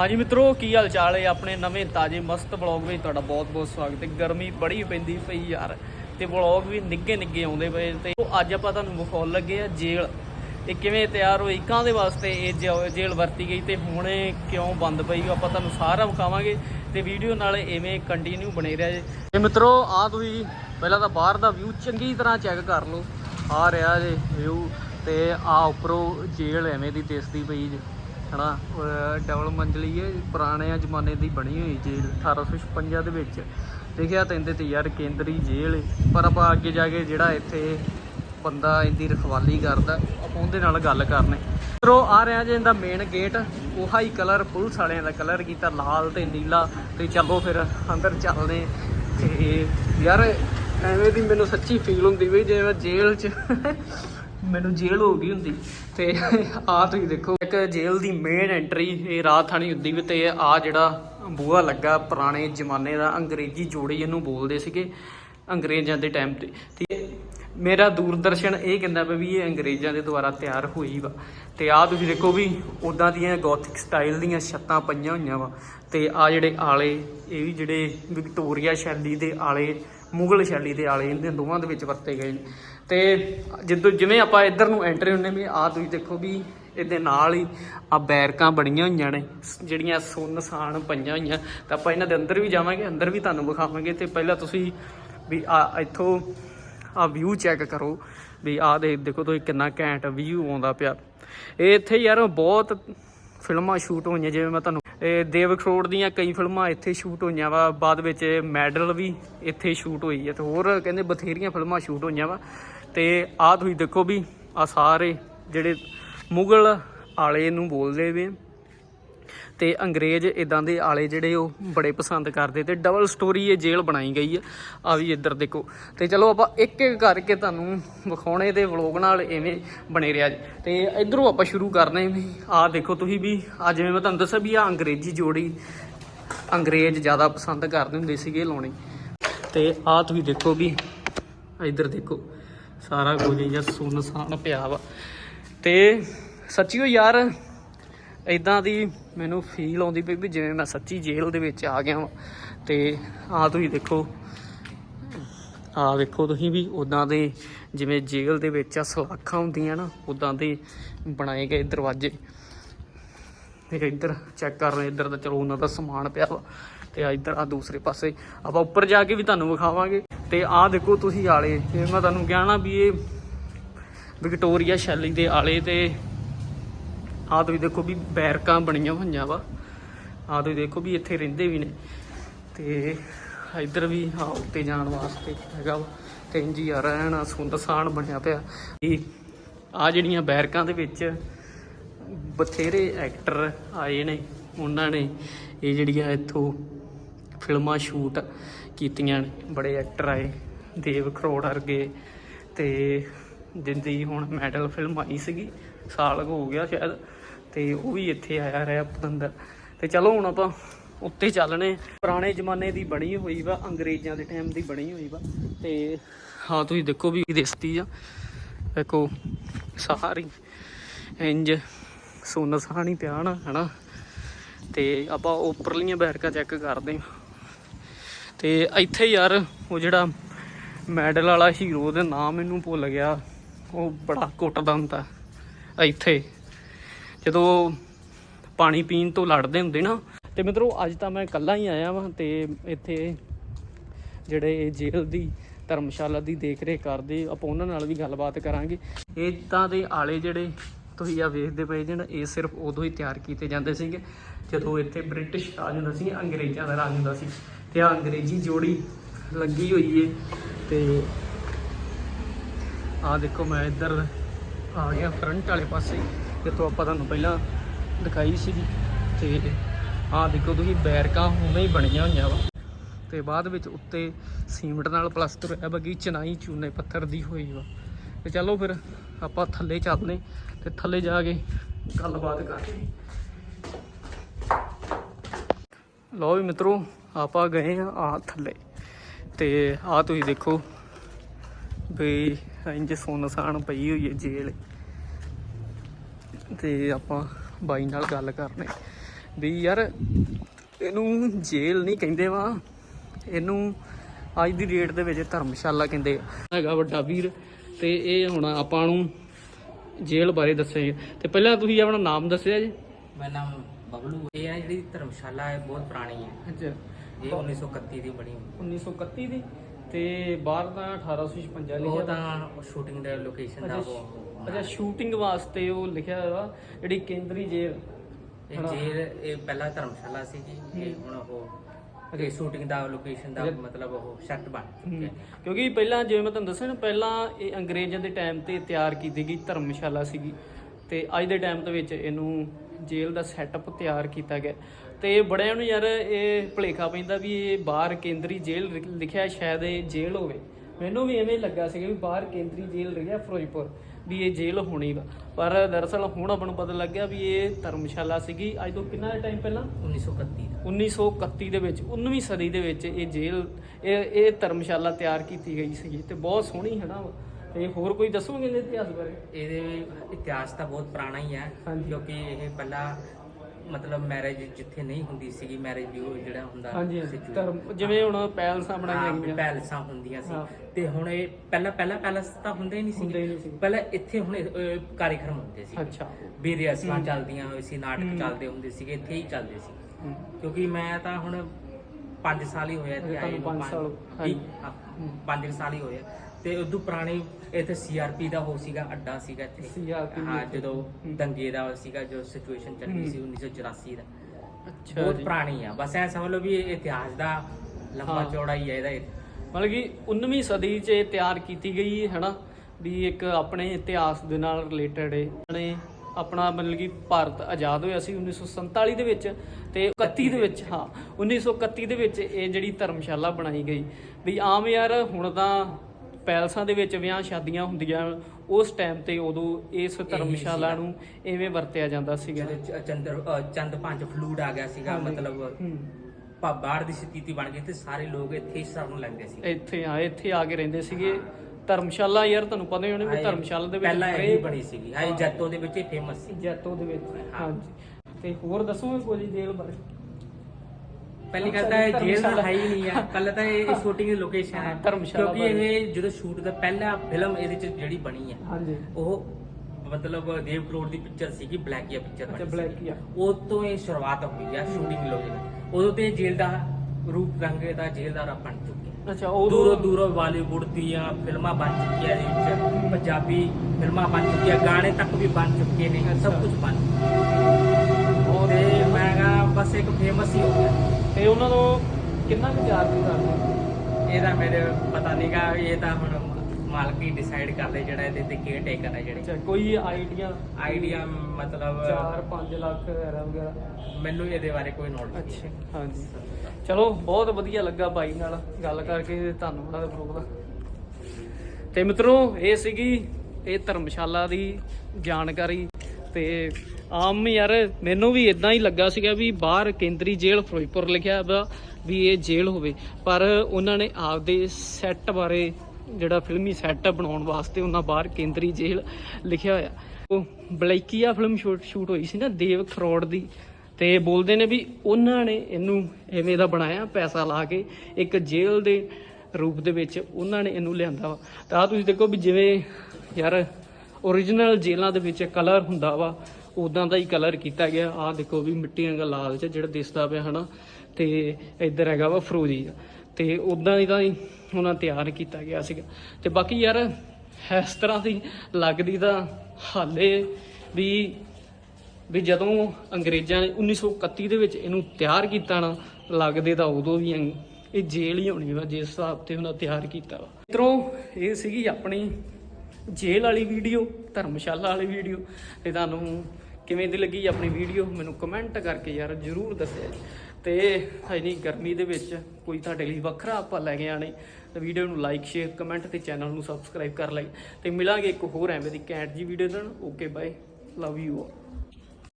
ਹਾਂਜੀ ਮਿੱਤਰੋ, ਕੀ ਹਾਲ ਚਾਲ ਹੈ ਆਪਣੇ ਨਵੇਂ ਤਾਜ਼ੇ ਮਸਤ ਵਲੌਗ ਵਿੱਚ ਤੁਹਾਡਾ ਬਹੁਤ-ਬਹੁਤ ਸਵਾਗਤ ਹੈ। ਗਰਮੀ ਬੜੀ ਪੈਂਦੀ ਪਈ ਯਾਰ, ਤੇ ਵਲੌਗ ਵੀ ਨਿੱਗੇ ਨਿੱਗੇ ਆਉਂਦੇ ਪਏ ਤੇ ਉਹ ਅੱਜ ਆਪਾਂ ਤੁਹਾਨੂੰ ਵਿਖਾਉਣ ਲੱਗੇ ਆ ਜੇਲ੍ਹ। ਇਹ ਕਿਵੇਂ ਤਿਆਰ ਹੋਈ ਕਾਹਦੇ ਵਾਸਤੇ ਇਹ ਜ- ਜੇਲ੍ਹ ਵਰਤੀ ਗਈ ਤੇ ਹੁਣ ਇਹ ਕਿਉਂ ਬੰਦ ਪਈ, ਉਹ ਆਪਾਂ ਤੁਹਾਨੂੰ ਸਾਰਾ ਵਿਖਾਵਾਂਗੇ ਤੇ ਵੀਡੀਓ ਨਾਲ ਇਵੇਂ ਕੰਟੀਨਿਊ ਬਣੇ ਰਿਹਾ। ਜੇ ਤੇ ਮਿੱਤਰੋ ਆ ਤੁਸੀਂ ਪਹਿਲਾਂ ਤਾਂ ਬਾਹਰ ਦਾ ਵਿਊ ਚੰਗੀ ਤਰ੍ਹਾਂ ਚੈੱਕ ਕਰ ਲਓ। ਆ ਰਿਹਾ ਜੇ ਵਿਊ ਤੇ ਆ ਉੱਪਰੋਂ ਜੇਲ੍ਹ ਐਵੇਂ ਦੀ ਦਿਸਦੀ ਪਈ ਜੇ। ਹਨਾ ਡਬਲ ਮੰਜ਼ਲੀ ਹੈ ਪੁਰਾਣੇ ਜ਼ਮਾਨੇ ਦੀ ਬਣੀ ਹੋਈ ਜੇਲ੍ਹ 1856 ਦੇ ਵਿੱਚ। ਲਿਖਿਆ ਤਾਂ ਇਹਦੇ ਤੇ ਯਾਰ ਕੇਂਦਰੀ ਜੇਲ੍ਹ ਪਰ ਆਪਾਂ ਅੱਗੇ ਜਾ ਕੇ ਜਿਹੜਾ ਇੱਥੇ ਬੰਦਾ ਇਹਦੀ ਰਖਵਾਲੀ ਕਰਦਾ, ਆਪਾਂ ਉਹਦੇ ਨਾਲ ਗੱਲ ਕਰਨੇ। ਫਿਰ ਉਹ ਆ ਰਿਹਾ ਜੇ ਇਹਦਾ ਮੇਨ ਗੇਟ ਉਹ ਹੀ ਕਲਰ ਪੁਲਿਸ ਵਾਲਿਆਂ ਦਾ ਕਲਰ ਕੀਤਾ, ਲਾਲ ਤੇ ਨੀਲਾ, ਤੇ ਚੱਲੋ ਫਿਰ ਅੰਦਰ ਚੱਲਦੇ ਤੇ ਯਾਰ, ਐਵੇਂ ਦੀ ਮੈਨੂੰ ਸੱਚੀ ਫੀਲ ਹੁੰਦੀ ਵੀ ਜਿਵੇਂ ਜੇਲ੍ਹ 'ਚ ਮੈਨੂੰ ਜੇਲ੍ਹ ਹੋ ਗਈ ਹੁੰਦੀ। ਤੇ ਆ ਤੁਸੀਂ ਦੇਖੋ, ਇੱਕ ਜੇਲ੍ਹ ਦੀ ਮੇਨ ਐਂਟਰੀ ਇਹ ਰਾਤ ਥਾਣੀ ਹੁੰਦੀ ਵੀ ਤੇ ਆ ਜਿਹੜਾ ਬੂਹਾ ਲੱਗਾ ਪੁਰਾਣੇ ਜ਼ਮਾਨੇ ਦਾ, ਅੰਗਰੇਜ਼ੀ ਜੋੜੀ ਇਹਨੂੰ ਬੋਲਦੇ ਸੀਗੇ, ਅੰਗਰੇਜ਼ਾਂ ਦੇ ਟਾਈਮ ਤੇ। ਠੀਕ ਹੈ ਮੇਰਾ ਦੂਰਦਰਸ਼ਨ ਇਹ ਕਹਿੰਦਾ ਪਿਆ ਵੀ ਇਹ ਅੰਗਰੇਜ਼ਾਂ ਦੇ ਦੁਆਰਾ ਤਿਆਰ ਹੋਈ ਵਾ। ਤੇ ਆ ਤੁਸੀਂ ਦੇਖੋ ਵੀ ਉਦਾਂ ਦੀਆਂ ਗੋਥਿਕ ਸਟਾਈਲ ਦੀਆਂ ਛੱਤਾਂ ਪਈਆਂ ਹੋਈਆਂ ਵਾ। ਤੇ ਆ ਜਿਹੜੇ ਆਲੇ, ਇਹ ਵੀ ਜਿਹੜੇ ਵਿਕਟੋਰੀਆ ਸ਼ੈਲੀ ਦੇ ਆਲੇ, ਮੁਗਲ ਸ਼ੈਲੀ ਦੇ ਆਲੇ, ਇਹਨਾਂ ਦੋਵਾਂ ਦੇ ਵਿੱਚ ਵਰਤੇ ਗਏ ਨੇ। ਤੇ ਜਿੱਦੋਂ ਜਿਵੇਂ ਆਪਾਂ ਇੱਧਰ ਨੂੰ ਐਂਟਰ ਹੁੰਨੇ ਵੀ ਆ ਤੁਸੀਂ ਦੇਖੋ ਵੀ ਇਹਦੇ ਨਾਲ ਹੀ ਆ ਬੈਰਕਾਂ ਬਣੀਆਂ ਹੋਈਆਂ ਨੇ ਸ- ਜਿਹੜੀਆਂ ਸੁੰਨਸਾਨ ਪਈਆਂ ਹੋਈਆਂ। ਤਾਂ ਆਪਾਂ ਇਹਨਾਂ ਦੇ ਅੰਦਰ ਵੀ ਜਾਵਾਂਗੇ, ਅੰਦਰ ਵੀ ਤੁਹਾਨੂੰ ਵਿਖਾਵਾਂਗੇ ਤੇ ਪਹਿਲਾਂ ਤੁਸੀਂ ਵੀ ਆ ਇੱਥੋਂ ਆ ਵਿਊ ਚੈੱਕ ਕਰੋ ਵੀ ਆ ਦੇ ਦੇਖੋ ਤੁਸੀਂ ਕਿੰਨਾ ਘੈਂਟ ਵਿਊ ਆਉਂਦਾ ਪਿਆ। ਇਹ ਇੱਥੇ ਯਾਰ ਬਹੁਤ ਫਿਲਮਾਂ ਸ਼ੂਟ ਹੋਈਆਂ, ਜਿਵੇਂ ਮੈਂ ਤੁਹਾਨੂੰ ਇਹ ਦੇਵ ਖਰੋੜ ਦੀਆਂ ਕਈ ਫਿਲਮਾਂ ਇੱਥੇ ਸ਼ੂਟ ਹੋਈਆਂ ਵਾ, ਬਾਅਦ ਵਿੱਚ ਮੈਡਲ ਵੀ ਇੱਥੇ ਸ਼ੂਟ ਹੋਈ ਹੈ ਤੇ ਹੋਰ ਕਹਿੰਦੇ ਬਥੇਰੀਆਂ ਫਿਲਮਾਂ ਸ਼ੂਟ ਹੋਈਆਂ ਵਾ। ਤੇ ਆਹ ਤੁਸੀਂ ਦੇਖੋ ਵੀ ਆ ਸਾਰੇ ਜਿਹੜੇ ਮੁਗਲ ਆਲੇ ਨੂੰ ਬੋਲਦੇ ਵੇ। ਤੇ ਅੰਗਰੇਜ਼ ਇਦਾਂ ਦੇ ਆਲੇ ਜਿਹੜੇ ਉਹ ਬੜੇ ਪਸੰਦ ਕਰਦੇ ਤੇ ਡਬਲ ਸਟੋਰੀ ਇਹ ਜੇਲ੍ਹ ਬਣਾਈ ਗਈ ਆ। ਆ ਵੀ ਇੱਧਰ ਦੇਖੋ। ਤੇ ਚਲੋ ਆਪਾਂ ਇੱਕ ਇੱਕ ਕਰਕੇ ਤੁਹਾਨੂੰ ਵਿਖਾਉਣੇ ਤੇ ਵਲੌਗ ਨਾਲ ਐਵੇਂ ਬਣੇ ਰਿਹਾ ਜੀ। ਤੇ ਇਧਰੋਂ ਆਪਾਂ ਸ਼ੁਰੂ ਕਰਨੇ ਵੀ ਆ ਦੇਖੋ ਤੁਸੀਂ ਵੀ ਆ ਜਿਵੇਂ ਮੈਂ ਤੁਹਾਨੂੰ ਦੱਸਿਆ ਵੀ ਆ ਅੰਗਰੇਜ਼ੀ ਜੋੜੀ ਅੰਗਰੇਜ਼ ਜ਼ਿਆਦਾ ਪਸੰਦ ਕਰਦੇ ਹੁੰਦੇ ਸੀਗੇ ਲਾਉਣੀ। ਤੇ ਆ ਤੁਸੀਂ ਦੇਖੋ ਵੀ ਇੱਧਰ ਦੇਖੋ। ਸਾਰਾ ਕੁਝ ਜਿਹਾ ਸੁਨਸਾਨ ਪਿਆ ਵਾ। ਤੇ ਸੱਚੀਓ ਯਾਰ ਇਦਾਂ ਦੀ ਮੈਨੂੰ ਫੀਲ ਆਉਂਦੀ ਪਈ ਵੀ ਜਿਵੇਂ ਮੈਂ ਸੱਚੀ ਜੇਲ੍ਹ ਦੇ ਵਿੱਚ ਆ ਗਿਆ ਹਾਂ ਤੇ ਆ ਤੁਸੀਂ ਦੇਖੋ ਆ ਵੇਖੋ ਤੁਸੀਂ ਵੀ ਉਦਾਂ ਦੇ ਜਿਵੇਂ ਜੇਲ੍ਹ ਦੇ ਵਿੱਚ ਆ, ਸਲਾਖਾਂ ਹੁੰਦੀਆਂ ਨਾ ਉਦਾਂ ਦੇ ਬਣਾਏ ਗਏ ਦਰਵਾਜ਼ੇ। ਤੇ ਇੱਧਰ ਚੈੱਕ ਕਰ ਰਹੇ, ਇੱਧਰ ਤਾਂ ਚਲੋ ਉਹਨਾਂ ਦਾ ਸਮਾਨ ਪਿਆ ਵਾ। ਤੇ ਆ ਇੱਧਰ ਆ ਦੂਸਰੇ ਪਾਸੇ। ਆਪਾਂ ਉੱਪਰ ਜਾ ਕੇ ਵੀ ਤੁਹਾਨੂੰ ਵਿਖਾਵਾਂਗੇ। ਤੇ ਆਹ ਦੇਖੋ ਤੁਸੀਂ ਆਲੇ, ਇਹ ਮੈਂ ਤੁਹਾਨੂੰ ਕਿਹਾ ਨਾ ਵੀ ਇਹ ਵਿਕਟੋਰੀਆ ਸ਼ੈਲੀ ਦੇ ਆਲੇ ਤੇ ਆਹ ਤੁਸੀਂ ਦੇਖੋ ਵੀ ਬੈਰਕਾਂ ਬਣੀਆਂ ਹੋਈਆਂ ਵਾ। ਆਹ ਤੁਸੀਂ ਦੇਖੋ ਵੀ ਇੱਥੇ ਰਹਿੰਦੇ ਵੀ ਨੇ ਤੇ ਇੱਧਰ ਵੀ ਹਾਂ ਉੱਤੇ ਜਾਣ ਵਾਸਤੇ ਹੈਗਾ ਵਾ ਤੇ ਇੰਜੀ ਆ ਰਹਿਣਾ ਸੁੰਦਸਾਨ ਬਣਿਆ ਪਿਆ। ਇਹ ਆ ਜਿਹੜੀਆਂ ਬੈਰਕਾਂ ਦੇ ਵਿੱਚ ਬਥੇਰੇ ਐਕਟਰ ਆਏ ਨੇ, ਉਹਨਾਂ ਨੇ ਇਹ ਜਿਹੜੀਆਂ ਇੱਥੋਂ ਫਿਲਮਾਂ ਸ਼ੂਟ ਕੀਤੀਆਂ ਨੇ। ਬੜੇ ਐਕਟਰ ਆਏ, ਦੇਵ ਖਰੋੜ ਵਰਗੇ ਤੇ ਜਿੰਦੀ ਹੁਣ ਮੈਡਲ ਫਿਲਮ ਆਈ ਸੀਗੀ, ਸਾਲ ਹੋ ਗਿਆ ਸ਼ਾਇਦ, ਤੇ ਉਹ ਵੀ ਇੱਥੇ ਆਇਆ ਰਿਹਾ ਪਤੰਦਰ ਤੇ ਚਲੋ ਹੁਣ ਆਪਾਂ ਉੱਤੇ ਚੱਲਣੇ ਪੁਰਾਣੇ ਜ਼ਮਾਨੇ ਦੀ ਬਣੀ ਹੋਈ ਵਾ, ਅੰਗਰੇਜ਼ਾਂ ਦੇ ਟਾਈਮ ਦੀ ਬਣੀ ਹੋਈ ਵਾ। ਤੇ ਹਾਂ, ਤੁਸੀਂ ਦੇਖੋ ਵੀ ਦਿਸਤੀ ਆ। ਦੇਖੋ, ਸਾਰੀ ਇੰਜ ਸੋਨਾ ਸਾਣੀ ਪਿਆ ਨਾ, ਹਨਾ? ਤੇ ਆਪਾਂ ਉੱਪਰਲੀਆਂ ਬੈਰਕਾਂ ਚੈੱਕ ਕਰਦੇ ਹਾਂ ਤੇ ਇੱਥੇ ਯਾਰ ਉਹ ਜਿਹੜਾ ਮੈਡਲ ਵਾਲਾ ਹੀਰੋ ਦਾ ਨਾਮ ਮੈਨੂੰ ਭੁੱਲ ਗਿਆ। ਉਹ ਬੜਾ ਕੁੱਟਦਾ ਹੁੰਦਾ ਇੱਥੇ। ਜਦੋਂ ਪਾਣੀ ਪੀਣ ਤੋਂ ਲੜਦੇ ਹੁੰਦੇ ਨਾ, ਤੇ ਮਿੱਤਰੋ ਅੱਜ ਤਾਂ ਮੈਂ ਇਕੱਲਾ ਹੀ ਆਇਆ ਵਾਂ ਤੇ ਇੱਥੇ ਜਿਹੜੇ ਜੇਲ੍ਹ ਦੀ ਧਰਮਸ਼ਾਲਾ ਦੀ ਦੇਖ ਰੇਖ ਕਰਦੇ, ਆਪਾਂ ਉਹਨਾਂ ਨਾਲ ਵੀ ਗੱਲਬਾਤ ਕਰਾਂਗੇ। ਇਦਾਂ ਦੇ ਆਲੇ ਜਿਹੜੇ ਤੁਸੀਂ ਆ ਵੇਖਦੇ ਪਏ ਜਿਹੜਾ ਇਹ ਸਿਰਫ ਉਦੋਂ ਹੀ ਤਿਆਰ ਕੀਤੇ ਜਾਂਦੇ ਸੀਗੇ। ਜਦੋਂ ਇੱਥੇ ਬ੍ਰਿਟਿਸ਼ ਰਾਜ ਹੁੰਦਾ ਸੀ, ਅੰਗਰੇਜ਼ਾਂ ਦਾ ਰਾਜ ਹੁੰਦਾ ਸੀ ਤੇ ਆ ਅੰਗਰੇਜ਼ੀ ਜੋੜੀ ਲੱਗੀ ਹੋਈ ਏ ਤੇ ਆ ਦੇਖੋ ਮੈਂ ਇੱਧਰ ਆ ਗਿਆ ਫਰੰਟ ਵਾਲੇ ਪਾਸੇ। ਜਿੱਥੋਂ ਆਪਾਂ ਤੁਹਾਨੂੰ ਪਹਿਲਾਂ ਦਿਖਾਈ ਸੀਗੀ ਤੇ ਆ ਦੇਖੋ ਤੁਸੀਂ ਬੈਰਕਾਂ ਉਵੇਂ ਹੀ ਬਣੀਆਂ ਹੋਈਆਂ ਵਾ। ਤੇ ਬਾਅਦ ਵਿੱਚ ਉੱਤੇ ਸੀਮਟ ਨਾਲ ਪਲਸਤਰ ਹੋਇਆ ਬਾਕੀ ਚਨਾਈ ਚੂਨੇ ਪੱਥਰ ਦੀ ਹੋਈ ਵਾ। ਤੇ ਚਲੋ ਫਿਰ ਆਪਾਂ ਥੱਲੇ ਚੱਲਦੇ ਤੇ ਥੱਲੇ ਜਾ ਕੇ ਗੱਲਬਾਤ ਕਰਦੇ। ਲੋ ਵੀ ਮਿੱਤਰੋ, ਆਪਾਂ ਗਏ ਆ ਆ ਥੱਲੇ। ਤੇ ਆ ਤੁਸੀਂ ਦੇਖੋ ਵੀ ਇੰਜ ਸੁੰਨਸਾਨ ਪਈ ਹੋਈ ਹੈ ਜੇਲ ਤੇ ਆਪਾਂ ਬਾਈ ਨਾਲ ਗੱਲ ਕਰਨੇ। ਵੀ ਯਾਰ, ਇਹਨੂੰ ਜੇਲ੍ਹ ਨਹੀਂ ਕਹਿੰਦੇ ਵਾ। ਇਹਨੂੰ ਅੱਜ ਦੀ ਡੇਟ ਦੇ ਵਿੱਚ ਧਰਮਸ਼ਾਲਾ ਕਹਿੰਦੇ ਆ। ਹੈਗਾ ਵੱਡਾ ਵੀਰ, ਤੇ ਇਹ ਹੁਣ ਆਪਾਂ ਨੂੰ ਜੇਲ੍ਹ ਬਾਰੇ ਦੱਸੇਗਾ ਤੇ ਪਹਿਲਾਂ ਤੁਸੀਂ ਆਪਣਾ ਨਾਮ ਦੱਸਿਆ ਜੀ। ਮੇਰਾ ਨਾਮ ਬਬਲੂ ਇਹ ਹੈ ਜਿਹੜੀ ਧਰਮਸ਼ਾਲਾ ਹੈ ਬਹੁਤ ਪੁਰਾਣੀ ਹੈ। ਅੱਛਾ। ਇਹ 1931 ਦੀ ਬਣੀ ਹੋਈ 1931 ਦੀ ਤੇ ਬਾਹਰ ਦਾ 1856 ਉਹ ਲਿਖਿਆ ਤਾਂ ਸ਼ੂਟਿੰਗ ਦਾ ਲੋਕੇਸ਼ਨ ਦਾ ਉਹ ਅੱਛਾ ਸ਼ੂਟਿੰਗ ਵਾਸਤੇ ਉਹ ਲਿਖਿਆ ਹੋਇਆ ਜਿਹੜੀ ਕੇਂਦਰੀ ਜੇਲ੍ਹ। ਇਹ ਜੇਲ ਇਹ ਪਹਿਲਾਂ ਧਰਮਸ਼ਾਲਾ ਸੀ ਜੀ ਇਹ ਹੁਣ ਉਹ ਇਹ ਸ਼ੂਟਿੰਗ ਦਾ ਲੋਕੇਸ਼ਨ ਦਾ ਮਤਲਬ ਉਹ ਸੈੱਟ ਬਣ ਚੁੱਕਿਆ। ਕਿਉਂਕਿ ਪਹਿਲਾਂ ਜਿਵੇਂ ਮੈਂ ਤੁਹਾਨੂੰ ਦੱਸਿਆ ਨਾ ਪਹਿਲਾਂ ਇਹ ਅੰਗਰੇਜ਼ਾਂ ਦੇ ਟਾਈਮ ਤੇ ਤਿਆਰ ਕੀਤੀ ਗਈ ਧਰਮਸ਼ਾਲਾ ਸੀਗੀ। ਤੇ ਅੱਜ ਦੇ ਟਾਈਮ ਦੇ ਵਿੱਚ ਇਹਨੂੰ ਜੇਲ੍ਹ ਦਾ ਸੈਟਅਪ ਤਿਆਰ ਕੀਤਾ ਗਿਆ। ਤੇ ਬੜਿਆਂ ਨੂੰ ਯਾਰ ਇਹ ਭੁਲੇਖਾ ਪੈਂਦਾ ਵੀ ਇਹ ਬਾਹਰ ਕੇਂਦਰੀ ਜੇਲ੍ਹ ਲਿਖ- ਲਿਖਿਆ ਸ਼ਾਇਦ ਇਹ ਜੇਲ੍ਹ ਹੋਵੇ। ਮੈਨੂੰ ਵੀ ਐਵੇਂ ਲੱਗਾ ਸੀਗਾ ਵੀ ਬਾਹਰ ਕੇਂਦਰੀ ਜੇਲ੍ਹ ਲਿਖਿਆ ਫਿਰੋਜ਼ਪੁਰ ਵੀ ਇਹ ਜੇਲ੍ਹ ਹੋਣੀ ਵਾ। ਪਰ ਦਰਅਸਲ ਹੁਣ ਆਪਾਂ ਨੂੰ ਪਤਾ ਲੱਗਿਆ ਵੀ ਇਹ ਧਰਮਸ਼ਾਲਾ ਸੀਗੀ ਅੱਜ ਤੋਂ ਕਿੰਨਾ ਟਾਈਮ ਪਹਿਲਾਂ? 1931 ਦਾ। 1931 ਦੇ ਵਿੱਚ 19ਵੀਂ ਸਦੀ ਦੇ ਵਿੱਚ ਇਹ ਜੇਲ੍ਹ ਇਹ ਇਹ ਧਰਮਸ਼ਾਲਾ ਤਿਆਰ ਕੀਤੀ ਗਈ ਸੀ ਤੇ ਬਹੁਤ ਸੋਹਣੀ ਹੈ ਨਾ ਤੇ ਹੋਰ ਕੋਈ ਦੱਸੋਗੇ ਇਹਦੇ ਇਤਿਹਾਸ ਬਾਰੇ? ਇਹਦੇ ਇਤਿਹਾਸ ਤਾਂ ਬਹੁਤ ਪੁਰਾਣਾ ਹੀ ਹੈ ਹਾਂਜੀ। ਕਿਉਂਕਿ ਇਹ ਪਹਿਲਾਂ ਮਤਲਬ ਮੈਰਿਜ ਜਿੱਥੇ ਨਹੀਂ ਹੁੰਦੀ ਸੀਗੀ ਮੈਰਿਜ ਬਿਊਰੋ ਜਿਹੜਾ ਹੁੰਦਾ ਹਾਂਜੀ situation- ਧਰਮ ਜਿਵੇਂ ਹੁਣ ਪੈਲਸਾਂ ਬਣਾਈਆਂ ਹਾਂ, ਗਈਆਂ। ਪੈਲਸਾਂ ਹੁੰਦੀਆਂ ਹਾਂ। ਸੀ ਤੇ ਹੁਣ ਇਹ ਪਹਿਲਾਂ ਪਹਿਲਾਂ ਪੈਲਸ ਤਾਂ ਹੁੰਦੇ ਹੀ ਨਹੀਂ ਸੀ। ਹੁੰਦੇ ਹੀ ਨਹੀਂ ਸੀ। ਪਹਿਲਾਂ ਇੱਥੇ ਹੁਣ ਇਹ, ਅਹ, ਹੁੰਦੇ ਸੀ। ਅੱਛਾ। ਵੀ ਰਿਹਰਸਲਾਂ ਚੱਲਦੀਆਂ ਸੀ ਨਾਟਕ ਚੱਲਦੇ ਹੁੰਦੇ ਸੀਗੇ ਇੱਥੇ ਹੀ ਚੱਲਦੇ ਸੀ। ਹਮ, ਕਿਉਂਕਿ ਮੈਂ ਤਾਂ ਹੁਣ 5 ਸਾਲ ਹੀ ਹੋਇਆ ਇੱਥੇ ਤੁਹਾਨੂੰ ਆਏ ਨੂੰ, ਪੰਜ ਸਾਲ, ਹਾਂਜੀ। ਹਾਂ, ਪੰਜ ਸਾਲ ਹੀ ਹੋਇਆ ਤੇ ਉਦੋਂ ਪੁਰਾਣੀ ਇੱਥੇ ਸੀਆਰਪੀ ਦਾ ਹੋ ਸੀਗਾ ਅੱਡਾ ਸੀਗਾ ਇੱਥੇ। CRP ਹਾਂ। ਜਦੋਂ। ਦੰਗੇ ਦਾ ਸੀਗਾ ਜੋ ਸਿਚੁਏਸ਼ਨ ਚੱਲ ਰਹੀ ਸੀ 1984 ਦਾ। ਅੱਛਾ ਬਹੁਤ ਜੀ। ਪੁਰਾਣੀ ਆ। ਬਸ ਐ ਸਮਝ ਲਓ ਵੀ ਇਹ ਇਤਿਹਾਸ ਦਾ ਲੰਬਾ ਹਾਂ। ਚੌੜਾ ਹੀ ਹੈ ਇਹਦਾ। ਮਤਲਬ ਕਿ 19ਵੀਂ ਸਦੀ 'ਚ ਇਹ ਤਿਆਰ ਕੀਤੀ ਗਈ ਹੈ ਨਾ ਵੀ ਇੱਕ ਆਪਣੇ ਇਤਿਹਾਸ ਦੇ ਨਾਲ ਰਿਲੇਟਡ ਹੈ ਨੇ ਆਪਣਾ ਮਤਲਬ ਕਿ ਭਾਰਤ ਆਜ਼ਾਦ ਹੋਇਆ ਸੀ 1947 ਦੇ ਵਿੱਚ ਤੇ 31 ਦੇ ਵਿੱਚ ਹਾਂ। 1931 ਦੇ ਵਿੱਚ ਇਹ ਜਿਹੜੀ ਧਰਮਸ਼ਾਲਾ ਬਣਾਈ ਗਈ। ਵੀ ਆਮ ਯਾਰ ਹੁਣ ਤਾਂ ਪੈਲਸਾਂ ਦੇ ਵਿੱਚ ਵਿਆਹ ਸ਼ਾਦੀਆਂ ਹੁੰਦੀਆਂ ਉਸ ਟਾਈਮ ਤੇ ਉਦੋਂ ਇਸ ਧਰਮਸ਼ਾਲਾ ਨੂੰ ਐਵੇਂ ਵਰਤਿਆ ਜਾਂਦਾ ਸੀਗਾ। ਜਦੋਂ ਚੰਦਰ ਅ, ਚੰਦ ਪੰਜ ਫਲੂਡ ਆ ਗਿਆ ਸੀਗਾ ਹਾਂਜੀ। ਮਤਲਬ ਹੂੰ। ਭਾ- ਬਾਹਰ ਦੀ ਸਥਿਤੀ ਬਣ ਗਈ ਤੇ ਸਾਰੇ ਲੋਕ ਇੱਥੇ ਹੀ ਸਰਨ ਲੈਂਦੇ ਸੀ। ਇੱਥੇ ਆ ਇੱਥੇ ਆ ਕੇ ਰਹਿੰਦੇ ਸੀਗੇ। ਧਰਮਸ਼ਾਲਾ ਯਾਰ ਤੁਹਾਨੂੰ ਪਤਾ ਹੀ ਹੋਣਾ ਵੀ ਧਰਮਸ਼ਾਲਾ ਦੇ ਵਿੱਚ ਪਹਿਲਾਂ ਇਹ ਹਰੇਕ- ਬਣੀ ਸੀਗੀ। ਹਾਈ ਜੱਤੋ ਦੇ ਵਿੱਚ ਫੇਮਸ ਸੀ। ਜੈਤੋ ਦੇ ਵਿੱਚ ਹਾਂ। ਹਾਂਜੀ। ਤੇ ਹੋਰ ਦੱਸੋਗੇ ਕੁਝ ਜੇਲ੍ਹ ਬਾਰੇ? ਪਹਿਲੀ ਗੱਲ ਤਾਂ ਇਹ ਜੇਲ੍ਹ। ਤਾਂ ਹੈ ਹੀ ਨਹੀਂ ਆ। ਪਹਿਲਾਂ ਤਾਂ ਇਹ ਸ਼ੂਟਿੰਗ ਦੀ ਲੋਕੇਸ਼ਨ ਹੈ ਧਰਮਸ਼ਾਲਾ ਕਿਉਂਕਿ। ਇਹ ਜਦੋਂ ਸ਼ੂਟ ਦਾ ਪਹਿਲਾ ਫਿਲਮ ਇਹਦੇ ਚ ਜਿਹੜੀ ਬਣੀ ਹੈ ਹਾਂਜੀ। ਉਹ ਮਤਲਬ ਦੇਵ ਕਰੋੜ ਦੀ ਪਿਕਚਰ ਸੀਗੀ ਬਲੈਕੀਆ ਪਿਕਚਰ ਅੱਛਾ, ਬਲੈਕੀਆ। ਉਹ ਤੋਂ ਇਹ ਸ਼ੁਰੂਆਤ ਹੋਈ ਆ ਸ਼ੂਟਿੰਗ ਲੋਕ ਉਦੋਂ ਤੇ ਜੇਲ੍ਹ ਦਾ ਰੂਪ ਰੰਗ ਦਾ ਜੇਲ੍ਹਦਾਰ ਬਣ ਚੁੱਕਿਆ। ਅੱਛਾ ਉਹ ਦੂਰੋਂ ਦੂਰੋਂ ਬਾਲੀਵੁੱਡ ਦੀਆਂ ਫਿਲਮਾਂ ਬਣ ਚੁੱਕੀਆਂ ਨੇ ਵਿੱਚ। ਪੰਜਾਬੀ ਫਿਲਮਾਂ ਬਣ ਚੁੱਕੀਆਂ ਗਾਣੇ ਤੱਕ ਵੀ ਬਣ ਚੁੱਕੇ ਨੇ ਸਭ ਕੁਝ ਬਣ ਚੁੱਕਿਆ। ਤੇ ਮੈਂ ਬਸ ਇੱਕ ਫੇਮਸ ਹੀ ਹੋ ਗਿਆ। ਤੇ ਉਹਨਾਂ ਨੂੰ ਕਿੰਨਾ ਕੁ ਚਾਰਜ ਕਰਦੇ ਇਹਦਾ ਮੇਰੇ ਪਤਾ ਨਹੀਂਗਾ ਇਹ ਤਾਂ ਹੁਣ ਮਾਲਕ ਹੀ ਡਿਸਾਈਡ ਕਰਦੇ ਜਿਹੜਾ ਇਹਦੇ ਤੇ ਕੇਅਰ ਟੇਕਰ ਹੈ ਜਿਹੜੇ। ਕੋਈ ਆਈਡੀਆ? ਆਈਡੀਆ ਮਤਲਬ 4-5 ਲੱਖ ਵਗੈਰਾ ਵਗੈਰਾ। ਮੈਨੂੰ ਇਹਦੇ ਬਾਰੇ ਕੋਈ ਨੌਲੇਜ ਅੱਛਾ ਹਾਂਜੀ। ਚਲੋ ਬਹੁਤ ਵਧੀਆ ਲੱਗਾ ਬਾਈ ਨਾਲ ਗੱਲ ਕਰਕੇ ਤੇ ਧੰਨਵਾਦ ਬ్రో ਦਾ। ਤੇ ਮਿੱਤਰੋ ਇਹ ਸੀਗੀ ਇਹ ਧਰਮਸ਼ਾਲਾ ਦੀ ਜਾਣਕਾਰੀ ਤੇ ਆਮ ਯਾਰ, ਮੈਨੂੰ ਵੀ ਇਦਾਂ ਹੀ ਲੱਗਾ ਸੀਗਾ ਵੀ ਬਾਹਰ ਕੇਂਦਰੀ ਜੇਲ੍ਹ ਫਿਰੋਜ਼ਪੁਰ ਲਿਖਿਆ ਵਾ ਵੀ ਇਹ ਜੇਲ੍ਹ ਹੋਵੇ। ਪਰ ਉਹਨਾਂ ਨੇ ਆਪਦੇ ਸੈੱਟ ਬਾਰੇ ਜਿਹੜਾ ਫਿਲਮੀ ਸੈੱਟ ਬਣਾਉਣ ਵਾਸਤੇ ਉਹਨਾਂ ਬਾਹਰ ਕੇਂਦਰੀ ਜੇਲ੍ਹ ਲਿਖਿਆ ਹੋਇਆ। ਉਹ ਬਲੈਕੀਆ ਫਿਲਮ ਸ਼ੂਟ ਸ਼ੂਟ ਹੋਈ ਸੀ ਨਾ ਦੇਵ ਖਰੋੜ ਦੀ। ਤੇ ਬੋਲਦੇ ਨੇ ਵੀ ਉਹਨਾਂ ਨੇ ਇਹਨੂੰ ਐਵੇਂ ਦਾ ਬਣਾਇਆ ਪੈਸਾ ਲਾ ਕੇ, ਇੱਕ ਜੇਲ੍ਹ ਦੇ ਰੂਪ ਦੇ ਵਿੱਚ ਉਹਨਾਂ ਨੇ ਇਹਨੂੰ ਲਿਆਂਦਾ ਵਾ। ਤਾਂ ਆਹ ਤੁਸੀਂ ਦੇਖੋ ਵੀ ਜਿਵੇਂ ਯਾਰ origignal ਜੇਲ੍ਹਾਂ ਦੇ ਵਿੱਚ ਕਲਰ ਹੁੰਦਾ ਵਾ ਉਦਾਂ ਦਾ ਹੀ ਕਲਰ ਕੀਤਾ ਗਿਆ। ਆਹ ਦੇਖੋ ਵੀ ਮਿੱਟੀ ਰੰਗਾ ਲਾਲ ਚ ਜਿਹੜਾ ਦਿਸਦਾ ਪਿਆ ਹਨਾ, ਤੇ ਇੱਧਰ ਹੈਗਾ ਵਾ ਫਰੋਜੀ। ਤੇ ਉਦਾਂ ਹੀ ਤਾਂ ਹੀ ਉਹਨਾਂ ਤਿਆਰ ਕੀਤਾ ਗਿਆ ਸੀਗਾ। ਤੇ ਬਾਕੀ ਯਾਰ, ਇਸ ਤਰ੍ਹਾਂ ਦੀ ਲੱਗਦੀ ਤਾਂ ਹਾਲੇ ਵੀ ਵੀ ਜਦੋਂ ਅੰਗਰੇਜ਼ਾਂ ਨੇ 1931 ਦੇ ਵਿੱਚ ਇਹਨੂੰ ਤਿਆਰ ਕੀਤਾ ਨਾ, ਲੱਗਦੇ ਤਾਂ ਉਦੋਂ ਵੀ ਅੰਗ- ਇਹ ਜੇਲ੍ਹ ਹੀ ਹੋਣੀ ਵਾ, ਜਿਸ ਹਿਸਾਬ ਤੇ ਉਹਨਾਂ ਤਿਆਰ ਕੀਤਾ ਵਾ। ਮਿੱਤਰੋ, ਇਹ ਸੀਗੀ ਆਪਣੀ ਜੇਲ੍ਹ ਵਾਲੀ ਵੀਡੀਓ, ਧਰਮਸ਼ਾਲਾ ਵਾਲੀ ਵੀਡੀਓ ਤੇ ਤੁਹਾਨੂੰ ਕਿਵੇਂ ਦੀ ਲੱਗੀ ਆਪਣੀ ਵੀਡੀਓ ਮੈਨੂੰ ਕਮੈਂਟ ਕਰਕੇ ਯਾਰ ਜਰੂਰ ਦੱਸਿਆ ਜੀ। ਤੇ ਇੰਨੀ ਗਰਮੀ ਦੇ ਵਿੱਚ ਕੋਈ ਤੁਹਾਡੇ ਲਈ ਵੱਖਰਾ ਆਪਾਂ ਲੈ ਕੇ ਆਣੇ ਤੇ ਵੀਡੀਓ ਨੂੰ ਲਾਈਕ ਸ਼ੇਅਰ ਕਮੈਂਟ ਤੇ ਚੈਨਲ ਨੂੰ ਸਬਸਕ੍ਰਾਈਬ ਕਰ ਲਈ। ਤੇ ਮਿਲਾਂਗੇ ਇੱਕ ਹੋਰ ਐਵੇਂ ਦੀ ਕੈਂਟ ਜੀ ਵੀਡੀਓ ਨਾਲ। Okay bye love you